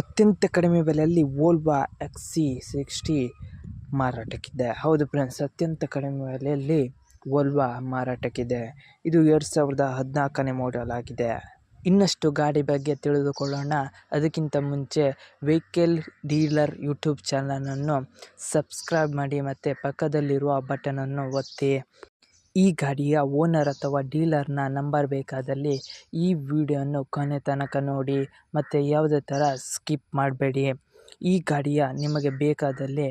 ಅತ್ಯಂತ ಕಡಿಮೆ ಬೆಲೆಯಲ್ಲಿ ವೋಲ್ವಾ ಎಕ್ಸ್ ಸಿ ಸಿಕ್ಸ್ಟಿ ಮಾರಾಟಕ್ಕಿದೆ. ಹೌದು ಫ್ರೆಂಡ್ಸ್, ಅತ್ಯಂತ ಕಡಿಮೆ ಬೆಲೆಯಲ್ಲಿ ವೋಲ್ವಾ ಮಾರಾಟಕ್ಕಿದೆ. ಇದು ಎರಡು ಸಾವಿರದ ಹದಿನಾಲ್ಕನೇ ಮಾಡೆಲ್ ಆಗಿದೆ. ಇನ್ನಷ್ಟು ಗಾಡಿ ಬಗ್ಗೆ ತಿಳಿದುಕೊಳ್ಳೋಣ. ಅದಕ್ಕಿಂತ ಮುಂಚೆ ವೆಹಿಕಲ್ ಡೀಲರ್ ಯೂಟ್ಯೂಬ್ ಚಾನಲನ್ನು ಸಬ್ಸ್ಕ್ರೈಬ್ ಮಾಡಿ ಮತ್ತು ಪಕ್ಕದಲ್ಲಿರುವ ಬಟನನ್ನು ಒತ್ತಿ. ಈ ಗಾಡಿಯ ಓನರ್ ಅಥವಾ ಡೀಲರ್ನ ನಂಬರ್ ಬೇಕಾದಲ್ಲಿ ಈ ವಿಡಿಯೋವನ್ನು ಕೊನೆ ತನಕ ನೋಡಿ ಮತ್ತು ಯಾವುದೇ ಥರ ಸ್ಕಿಪ್ ಮಾಡಬೇಡಿ. ಈ ಗಾಡಿಯ ನಿಮಗೆ ಬೇಕಾದಲ್ಲಿ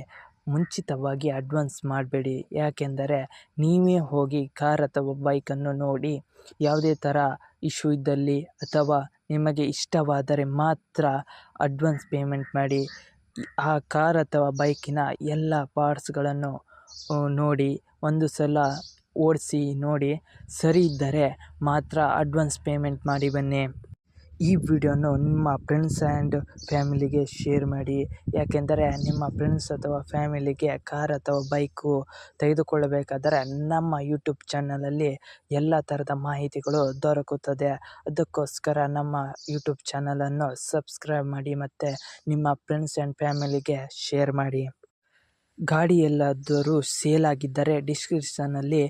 ಮುಂಚಿತವಾಗಿ ಅಡ್ವಾನ್ಸ್ ಮಾಡಬೇಡಿ. ಯಾಕೆಂದರೆ ನೀವೇ ಹೋಗಿ ಕಾರ್ ಅಥವಾ ಬೈಕನ್ನು ನೋಡಿ ಯಾವುದೇ ಥರ ಇಶ್ಯೂ ಇದ್ದಲ್ಲಿ ಅಥವಾ ನಿಮಗೆ ಇಷ್ಟವಾದರೆ ಮಾತ್ರ ಅಡ್ವಾನ್ಸ್ ಪೇಮೆಂಟ್ ಮಾಡಿ. ಆ ಕಾರ್ ಅಥವಾ ಬೈಕಿನ ಎಲ್ಲ ಪಾರ್ಟ್ಸ್ಗಳನ್ನು ನೋಡಿ. ಒಂದು ಸಲ ಓಡಿಸಿ ನೋಡಿ ಸರಿ ಇದ್ದರೆ ಮಾತ್ರ ಅಡ್ವಾನ್ಸ್ ಪೇಮೆಂಟ್ ಮಾಡಿ ಬನ್ನಿ. ಈ ವಿಡಿಯೋನು ನಿಮ್ಮ ಫ್ರೆಂಡ್ಸ್ ಆ್ಯಂಡ್ ಫ್ಯಾಮಿಲಿಗೆ ಶೇರ್ ಮಾಡಿ. ಯಾಕೆಂದರೆ ನಿಮ್ಮ ಫ್ರೆಂಡ್ಸ್ ಅಥವಾ ಫ್ಯಾಮಿಲಿಗೆ ಕಾರ್ ಅಥವಾ ಬೈಕು ತೆಗೆದುಕೊಳ್ಳಬೇಕಾದರೆ ನಮ್ಮ ಯೂಟ್ಯೂಬ್ ಚಾನಲಲ್ಲಿ ಎಲ್ಲ ಥರದ ಮಾಹಿತಿಗಳು ದೊರಕುತ್ತದೆ. ಅದಕ್ಕೋಸ್ಕರ ನಮ್ಮ ಯೂಟ್ಯೂಬ್ ಚಾನಲನ್ನು ಸಬ್ಸ್ಕ್ರೈಬ್ ಮಾಡಿ ಮತ್ತು ನಿಮ್ಮ ಫ್ರೆಂಡ್ಸ್ ಆ್ಯಂಡ್ ಫ್ಯಾಮಿಲಿಗೆ ಶೇರ್ ಮಾಡಿ. ಗಾಡಿ ಎಲ್ಲಾದರೂ ಸೇಲ್ ಆಗಿದ್ದರೆ ಡಿಸ್ಕ್ರಿಪ್ಷನಲ್ಲಿ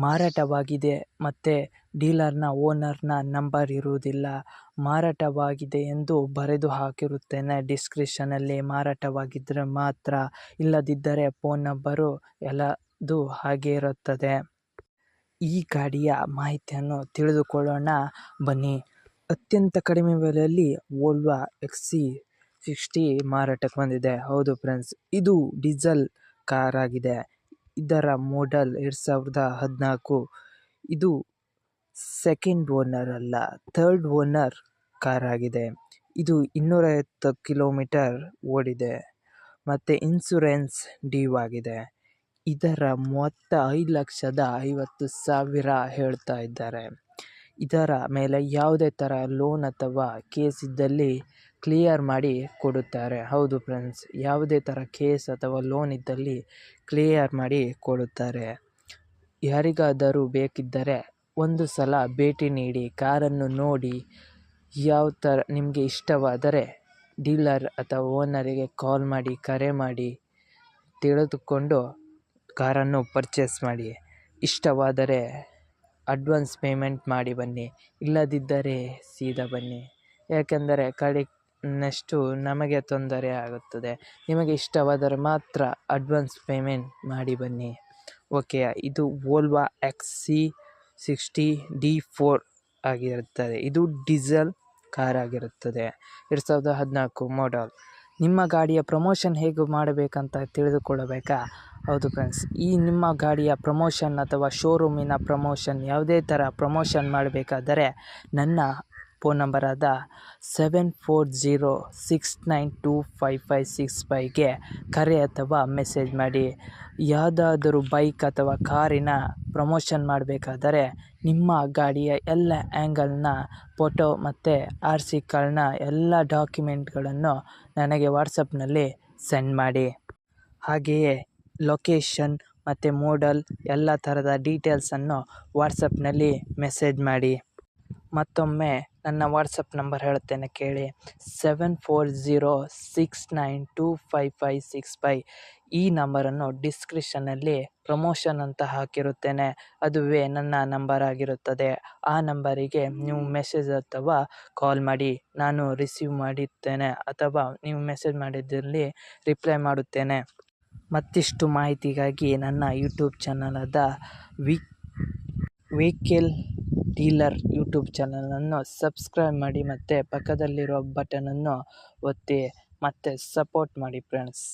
ಮಾರಾಟವಾಗಿದೆ ಮತ್ತು ಡೀಲರ್ನ ಓನರ್ನ ನಂಬರ್ ಇರುವುದಿಲ್ಲ. ಮಾರಾಟವಾಗಿದೆ ಎಂದು ಬರೆದು ಹಾಕಿರುತ್ತೇನೆ ಡಿಸ್ಕ್ರಿಪ್ಷನಲ್ಲಿ ಮಾರಾಟವಾಗಿದ್ದರೆ ಮಾತ್ರ ಇಲ್ಲದಿದ್ದರೆ ಫೋನ್ ನಂಬರು ಎಲ್ಲದು ಹಾಗೆ ಇರುತ್ತದೆ. ಈ ಗಾಡಿಯ ಮಾಹಿತಿಯನ್ನು ತಿಳಿದುಕೊಳ್ಳೋಣ. ಬನ್ನಿ. ಅತ್ಯಂತ ಕಡಿಮೆ ಬೆಲೆಯಲ್ಲಿ ವೋಲ್ವಾ ಎಕ್ಸ್ ಸಿಕ್ಸ್ಟಿ ಮಾರಾಟಕ್ಕೆ ಬಂದಿದೆ. ಹೌದು ಫ್ರೆಂಡ್ಸ್, ಇದು ಡೀಸೆಲ್ ಕಾರ್ ಆಗಿದೆ ಇದರ ಮಾಡೆಲ್ ಎರಡು ಸಾವಿರದ ಹದಿನಾಲ್ಕು. ಇದು ಸೆಕೆಂಡ್ ಓನರ್ ಅಲ್ಲ, ಥರ್ಡ್ ಓನರ್ ಕಾರ್ ಆಗಿದೆ ಇದು ಇನ್ನೂರೈವತ್ತು ಕಿಲೋಮೀಟರ್ ಓಡಿದೆ ಮತ್ತು ಇನ್ಸೂರೆನ್ಸ್ ಡ್ಯೂ ಆಗಿದೆ. ಇದರ ಮೊತ್ತ ಐದು ಲಕ್ಷದ ಐವತ್ತು ಸಾವಿರ ಹೇಳ್ತಾ ಇದ್ದಾರೆ. ಇದರ ಮೇಲೆ ಯಾವುದೇ ಥರ ಲೋನ್ ಅಥವಾ ಕೇಸ್ ಇದ್ದಲ್ಲಿ ಕ್ಲಿಯರ್ ಮಾಡಿ ಕೊಡುತ್ತಾರೆ. ಹೌದು ಫ್ರೆಂಡ್ಸ್ ಯಾವುದೇ ಥರ ಕೇಸ್ ಅಥವಾ ಲೋನ್ ಇದ್ದಲ್ಲಿ ಕ್ಲಿಯರ್ ಮಾಡಿ ಕೊಡುತ್ತಾರೆ. ಯಾರಿಗಾದರೂ ಬೇಕಿದ್ದರೆ ಒಂದು ಸಲ ಭೇಟಿ ನೀಡಿ, ಕಾರನ್ನು ನೋಡಿ, ಯಾವ ಥರ ನಿಮಗೆ ಇಷ್ಟವಾದರೆ ಡೀಲರ್ ಅಥವಾ ಓನರಿಗೆ ಕಾಲ್ ಮಾಡಿ, ಕರೆ ಮಾಡಿ, ತಿಳಿದುಕೊಂಡು ಕಾರನ್ನು ಪರ್ಚೇಸ್ ಮಾಡಿ. ಇಷ್ಟವಾದರೆ ಅಡ್ವಾನ್ಸ್ ಪೇಮೆಂಟ್ ಮಾಡಿ ಬನ್ನಿ. ಇಲ್ಲದಿದ್ದರೆ ಸೀದಾ ಬನ್ನಿ. ಯಾಕೆಂದರೆ ಕಡೆ ನೆಕ್ಸ್ಟು ನಮಗೆ ತೊಂದರೆ ಆಗುತ್ತದೆ. ನಿಮಗೆ ಇಷ್ಟವಾದರೆ ಮಾತ್ರ ಅಡ್ವಾನ್ಸ್ ಪೇಮೆಂಟ್ ಮಾಡಿ ಬನ್ನಿ. ಓಕೆ, ಇದು Volvo X C sixty D four ಆಗಿರುತ್ತದೆ. ಇದು ಡೀಸೆಲ್ ಕಾರ್ ಆಗಿರುತ್ತದೆ. ಎರಡು ಸಾವಿರದ ಹದಿನಾಲ್ಕು ಮಾಡಲ್ ನಿಮ್ಮ ಗಾಡಿಯ ಪ್ರಮೋಷನ್ ಹೇಗೆ ಮಾಡಬೇಕಂತ ತಿಳಿದುಕೊಳ್ಳಬೇಕಾ? ಹೌದು ಫ್ರೆಂಡ್ಸ್ ಈ ನಿಮ್ಮ ಗಾಡಿಯ ಪ್ರಮೋಷನ್ ಅಥವಾ ಶೋರೂಮಿನ ಪ್ರಮೋಷನ್ ಯಾವುದೇ ಥರ ಪ್ರಮೋಷನ್ ಮಾಡಬೇಕಾದರೆ ನನ್ನ phone ನಂಬರಾದ seven four zero six nine two five five six ಫೈಗೆ ಕರೆ ಅಥವಾ ಮೆಸೇಜ್ ಮಾಡಿ. ಯಾವುದಾದರೂ ಬೈಕ್ ಅಥವಾ ಕಾರಿನ ಪ್ರಮೋಷನ್ ಮಾಡಬೇಕಾದರೆ ನಿಮ್ಮ ಗಾಡಿಯ ಎಲ್ಲ ಆ್ಯಂಗಲ್ನ ಫೋಟೋ ಮತ್ತು ಆರ್ ಸಿ ಕಾರ್ಡ್ನ ಎಲ್ಲ ಡಾಕ್ಯುಮೆಂಟ್ಗಳನ್ನು ನನಗೆ ವಾಟ್ಸಪ್ನಲ್ಲಿ ಸೆಂಡ್ ಮಾಡಿ. ಹಾಗೆಯೇ ಲೊಕೇಶನ್ ಮತ್ತು ಮೋಡಲ್ ಎಲ್ಲ ಥರದ ಡೀಟೇಲ್ಸನ್ನು ವಾಟ್ಸಪ್ನಲ್ಲಿ ಮೆಸೇಜ್ ಮಾಡಿ. ಮತ್ತೊಮ್ಮೆ ನನ್ನ ವಾಟ್ಸಪ್ ನಂಬರ್ ಹೇಳುತ್ತೇನೆ ಕೇಳಿ. Seven four zero six nine two five five six five. ಈ ನಂಬರನ್ನು ಡಿಸ್ಕ್ರಿಪ್ಷನಲ್ಲಿ ಪ್ರಮೋಷನ್ ಅಂತ ಹಾಕಿರುತ್ತೇನೆ. ಅದುವೇ ನನ್ನ ನಂಬರ್ ಆಗಿರುತ್ತದೆ. ಆ ನಂಬರಿಗೆ ನೀವು ಮೆಸೇಜ್ ಅಥವಾ ಕಾಲ್ ಮಾಡಿ. ನಾನು ರಿಸೀವ್ ಮಾಡುತ್ತೇನೆ ಅಥವಾ ನೀವು ಮೆಸೇಜ್ ಮಾಡಿದ್ದಲ್ಲಿ ರಿಪ್ಲೈ ಮಾಡುತ್ತೇನೆ. ಮತ್ತಿಷ್ಟು ಮಾಹಿತಿಗಾಗಿ ನನ್ನ ಯೂಟ್ಯೂಬ್ ಚಾನಲಾದ ವಿ ವೆಹಿಕಲ್ ಡೀಲರ್ ಯೂಟ್ಯೂಬ್ ಚಾನಲನ್ನು ಸಬ್ಸ್ಕ್ರೈಬ್ ಮಾಡಿ ಮತ್ತು ಪಕ್ಕದಲ್ಲಿರೋ ಬಟನನ್ನು ಒತ್ತಿ ಮತ್ತು ಸಪೋರ್ಟ್ ಮಾಡಿ ಫ್ರೆಂಡ್ಸ್.